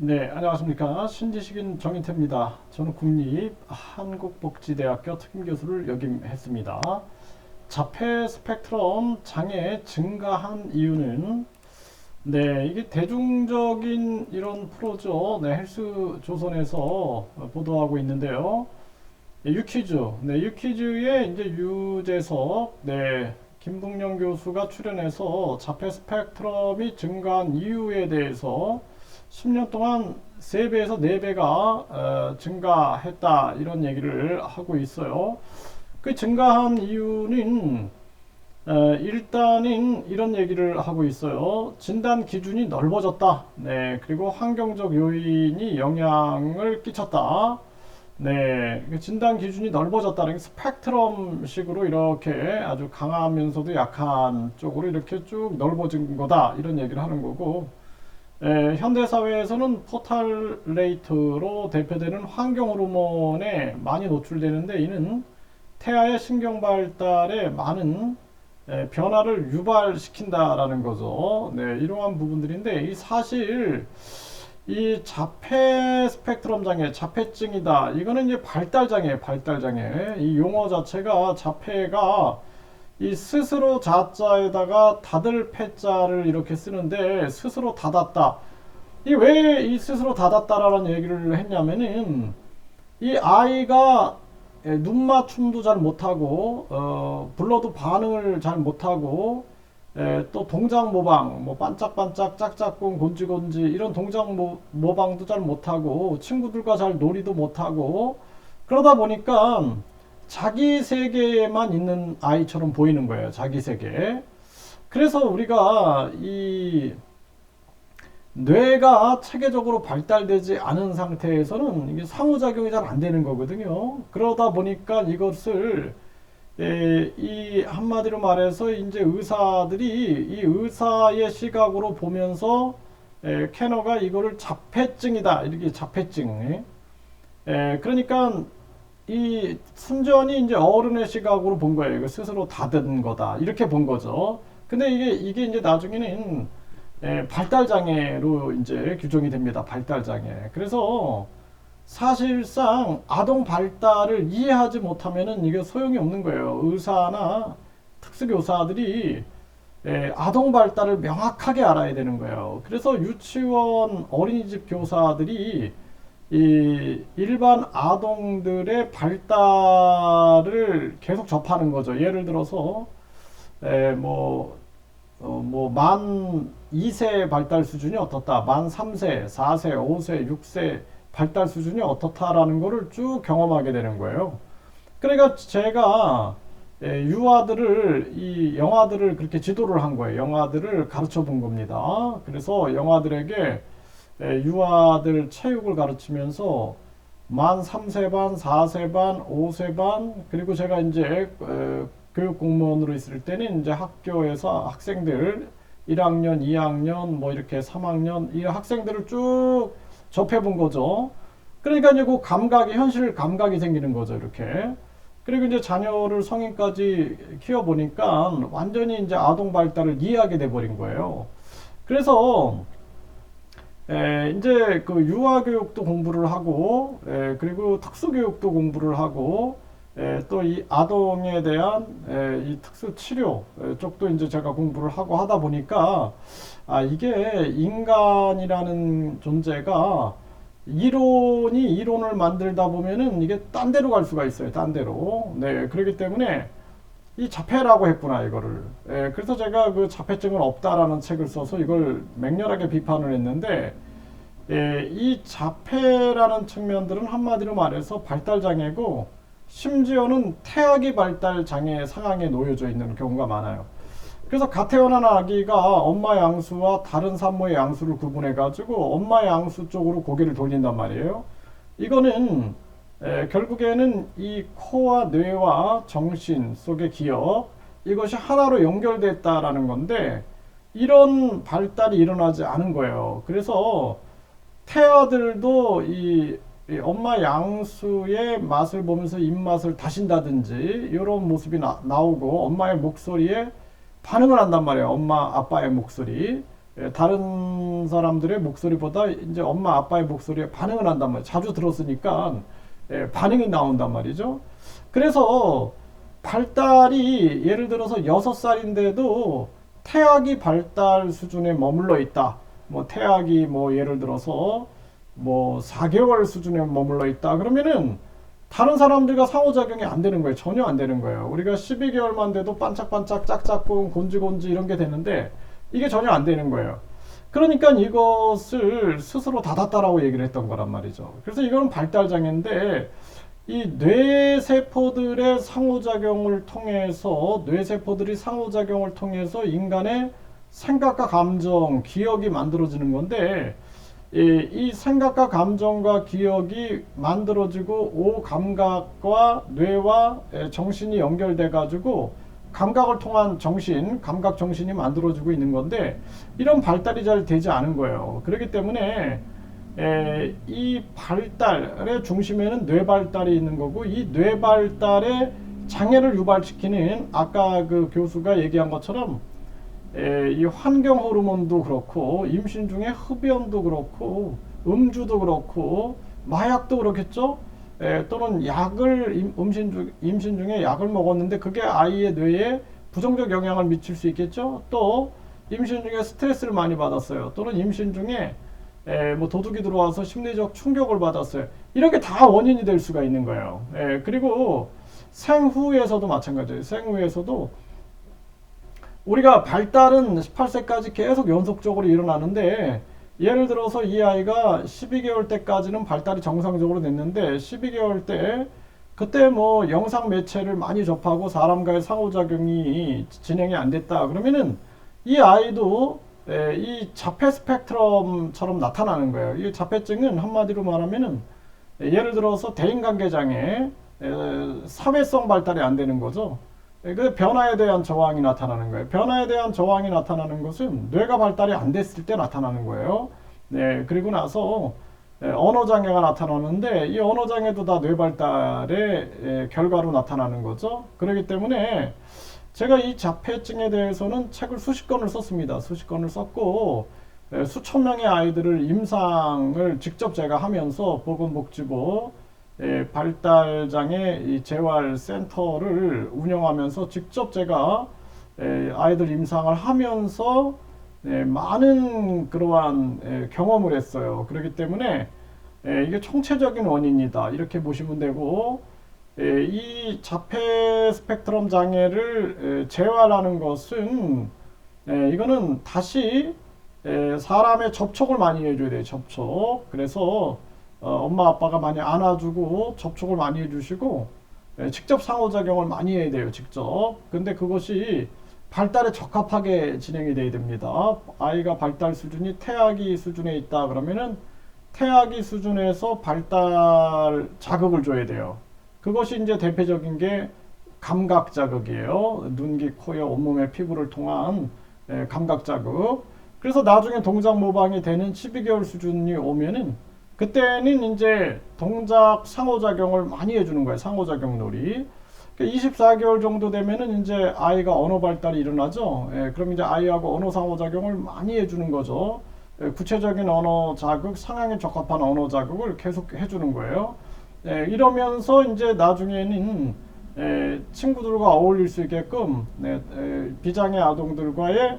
네, 안녕하십니까. 신지식인 정인태입니다. 저는 국립 한국복지대학교 특임교수를 역임했습니다. 자폐 스펙트럼 장애 증가한 이유는 네, 이게 대중적인 이런 프로죠. 네, 헬스 조선에서 보도하고 있는데요. 네, 유퀴즈, 네, 유퀴즈의 이제 유재석, 네, 김동영 교수가 출연해서 자폐 스펙트럼이 증가한 이유에 대해서 10년 동안 3배에서 4배가 어, 증가했다 이런 얘기를 하고 있어요. 그 증가한 이유는 어, 일단은 이런 얘기를 하고 있어요. 진단 기준이 넓어졌다. 네, 그리고 환경적 요인이 영향을 끼쳤다. 네, 그 진단 기준이 넓어졌다는 게 스펙트럼식으로 이렇게 아주 강하면서도 약한 쪽으로 이렇게 쭉 넓어진 거다 이런 얘기를 하는 거고 에, 현대 사회에서는 포탈레이트로 대표되는 환경 호르몬에 많이 노출되는데 이는 태아의 신경 발달에 많은 에, 변화를 유발시킨다라는 거죠. 네, 이러한 부분들인데 이 사실 이 자폐 스펙트럼 장애, 자폐증이다. 이거는 이제 발달 장애, 발달 장애. 이 용어 자체가 자폐가 이 스스로 자자에다가 닫을 패자를 이렇게 쓰는데 스스로 닫았다. 이 왜 이 스스로 닫았다라는 얘기를 했냐면은 이 아이가 예, 눈 맞춤도 잘 못하고 어, 불러도 반응을 잘 못하고 예, 또 동작 모방 뭐 반짝반짝 짝짝꿍 곤지곤지 이런 동작 모, 모방도 잘 못하고 친구들과 잘 놀이도 못하고 그러다 보니까 자기 세계에만 있는 아이처럼 보이는 거예요. 자기 세계. 그래서 우리가 이 뇌가 체계적으로 발달되지 않은 상태에서는 이게 상호작용이 잘 안 되는 거거든요. 그러다 보니까 이것을 에, 이 한마디로 말해서 이제 의사들이 이 의사의 시각으로 보면서 에, 캐너가 이거를 자폐증이다 이렇게 자폐증. 에, 그러니까 이 순전히 이제 어른의 시각으로 본 거예요. 이거 스스로 닫은 거다. 이렇게 본 거죠. 근데 이게, 이게 이제 나중에는 예, 발달 장애로 이제 규정이 됩니다. 발달 장애. 그래서 사실상 아동 발달을 이해하지 못하면은 이게 소용이 없는 거예요. 의사나 특수교사들이 예, 아동 발달을 명확하게 알아야 되는 거예요. 그래서 유치원 어린이집 교사들이 이 일반 아동들의 발달을 계속 접하는 거죠. 예를 들어서 에, 뭐, 어, 뭐, 만 2세 발달 수준이 어떻다, 만 3세, 4세, 5세, 6세 발달 수준이 어떻다라는 거를 쭉 경험하게 되는 거예요. 그러니까 제가 에, 유아들을, 이 영아들을 그렇게 지도를 한 거예요. 영아들을 가르쳐 본 겁니다. 그래서 영아들에게 예, 유아들 체육을 가르치면서 만 3세 반, 4세 반, 5세 반, 그리고 제가 이제 에, 교육 공무원으로 있을 때는 이제 학교에서 학생들 1학년, 2학년, 뭐 이렇게 3학년 이 학생들을 쭉 접해 본 거죠. 그러니까 이제 그 감각이 현실 감각이 생기는 거죠, 이렇게. 그리고 이제 자녀를 성인까지 키워 보니까 완전히 이제 아동 발달을 이해하게 돼 버린 거예요. 그래서 에, 이제 그 유아교육도 공부를 하고, 에, 그리고 특수교육도 공부를 하고, 또 이 아동에 대한 에, 이 특수치료 에, 쪽도 이제 제가 공부를 하고 하다 보니까, 아, 이게 인간이라는 존재가 이론이 이론을 만들다 보면은 이게 딴 데로 갈 수가 있어요. 딴 데로. 네, 그렇기 때문에 이 자폐라고 했구나 이거를. 예, 그래서 제가 그 자폐증은 없다라는 책을 써서 이걸 맹렬하게 비판을 했는데 예, 이 자폐라는 측면들은 한마디로 말해서 발달 장애고 심지어는 태아기 발달 장애 상황에 놓여져 있는 경우가 많아요. 그래서 갓 태어난 아기가 엄마 양수와 다른 산모의 양수를 구분해 가지고 엄마 양수 쪽으로 고개를 돌린단 말이에요. 이거는 에, 결국에는 이 코와 뇌와 정신 속의 기억 이것이 하나로 연결됐다라는 건데 이런 발달이 일어나지 않은 거예요. 그래서 태아들도 이, 이 엄마 양수의 맛을 보면서 입맛을 다신다든지 이런 모습이 나, 나오고 엄마의 목소리에 반응을 한단 말이에요. 엄마 아빠의 목소리. 예, 다른 사람들의 목소리보다 이제 엄마 아빠의 목소리에 반응을 한단 말이에요. 자주 들었으니까 예, 반응이 나온단 말이죠. 그래서 발달이 예를 들어서 여섯 살인데도 태아기 발달 수준에 머물러 있다. 뭐 태아기 뭐 예를 들어서 뭐 4개월 수준에 머물러 있다. 그러면은 다른 사람들과 상호작용이 안 되는 거예요. 전혀 안 되는 거예요. 우리가 12개월만 돼도 반짝반짝 짝짝꿍 곤지곤지 이런 게 되는데 이게 전혀 안 되는 거예요. 그러니까 이것을 스스로 닫았다라고 얘기를 했던 거란 말이죠. 그래서 이거는 발달 장애인데 이 뇌세포들의 상호작용을 통해서 뇌세포들이 상호작용을 통해서 인간의 생각과 감정, 기억이 만들어지는 건데 이, 이 생각과 감정과 기억이 만들어지고 오 감각과 뇌와 에, 정신이 연결돼 가지고 감각을 통한 정신, 감각 정신이 만들어지고 있는 건데 이런 발달이 잘 되지 않은 거예요. 그렇기 때문에 에, 이 발달의 중심에는 뇌 발달이 있는 거고 이 뇌 발달의 장애를 유발시키는 아까 그 교수가 얘기한 것처럼 에, 이 환경 호르몬도 그렇고 임신 중에 흡연도 그렇고 음주도 그렇고 마약도 그렇겠죠. 에, 또는 약을 임, 음신 중, 임신 중에 약을 먹었는데 그게 아이의 뇌에 부정적 영향을 미칠 수 있겠죠. 또 임신 중에 스트레스를 많이 받았어요. 또는 임신 중에 에, 뭐 도둑이 들어와서 심리적 충격을 받았어요. 이런 게다 원인이 될 수가 있는 거예요. 에, 그리고 생후에서도 마찬가지예요. 생후에서도 우리가 발달은 18세까지 계속 연속적으로 일어나는데 예를 들어서 이 아이가 12개월 때까지는 발달이 정상적으로 됐는데 12개월 때 그때 뭐 영상 매체를 많이 접하고 사람과의 상호작용이 진행이 안 됐다 그러면은 이 아이도 에, 이 자폐 스펙트럼처럼 나타나는 거예요. 이 자폐증은 한마디로 말하면은 예를 들어서 대인관계 장애, 에, 사회성 발달이 안 되는 거죠. 예, 그 변화에 대한 저항이 나타나는 거예요. 변화에 대한 저항이 나타나는 것은 뇌가 발달이 안 됐을 때 나타나는 거예요. 네, 그리고 나서 예, 언어 장애가 나타나는데 이 언어 장애도 다 뇌 발달의 예, 결과로 나타나는 거죠. 그렇기 때문에 제가 이 자폐증에 대해서는 책을 수십 권을 썼습니다. 수십 권을 썼고 예, 수천 명의 아이들을 임상을 직접 제가 하면서 보건복지부 예, 발달장애 이 재활센터를 운영하면서 직접 제가 예, 아이들 임상을 하면서 예, 많은 그러한 예, 경험을 했어요. 그렇기 때문에 예, 이게 총체적인 원인이다 이렇게 보시면 되고 예, 이 자폐 스펙트럼 장애를 예, 재활하는 것은 예, 이거는 다시 예, 사람의 접촉을 많이 해줘야 돼요. 접촉. 그래서 어, 엄마 아빠가 많이 안아주고 접촉을 많이 해주시고 예, 직접 상호작용을 많이 해야 돼요. 직접. 근데 그것이 발달에 적합하게 진행이 돼야 됩니다. 아이가 발달 수준이 태아기 수준에 있다 그러면은 태아기 수준에서 발달 자극을 줘야 돼요. 그것이 이제 대표적인 게 감각 자극이에요. 눈, 귀, 코에 온몸의 피부를 통한 예, 감각 자극. 그래서 나중에 동작 모방이 되는 12개월 수준이 오면은 그때는 이제 동작 상호작용을 많이 해주는 거예요. 상호작용 놀이. 24개월 정도 되면은 이제 아이가 언어 발달이 일어나죠. 예, 그럼 이제 아이하고 언어 상호작용을 많이 해주는 거죠. 예, 구체적인 언어 자극, 상황에 적합한 언어 자극을 계속 해주는 거예요. 예, 이러면서 이제 나중에는 예, 친구들과 어울릴 수 있게끔 네, 예, 비장애 아동들과의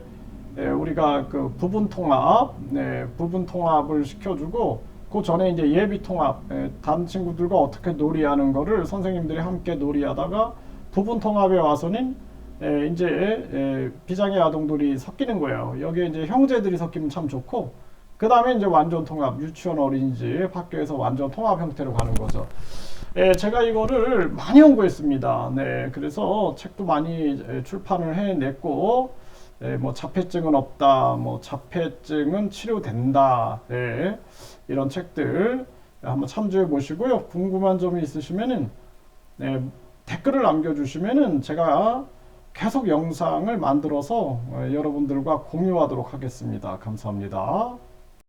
예, 우리가 그 부분 통합, 네, 부분 통합을 시켜주고 그 전에 이제 예비 통합, 예, 다른 친구들과 어떻게 놀이하는 거를 선생님들이 함께 놀이하다가 부분 통합에 와서는 예, 이제 예, 비장애 아동들이 섞이는 거예요. 여기에 이제 형제들이 섞이면 참 좋고, 그 다음에 이제 완전 통합, 유치원 어린이집, 학교에서 완전 통합 형태로 가는 거죠. 예, 제가 이거를 많이 연구했습니다. 네, 그래서 책도 많이 예, 출판을 해냈고, 예, 뭐 자폐증은 없다, 뭐 자폐증은 치료된다, 예, 이런 책들 한번 참조해 보시고요. 궁금한 점이 있으시면은 네, 댓글을 남겨주시면은 제가 계속 영상을 만들어서 어, 여러분들과 공유하도록 하겠습니다. 감사합니다.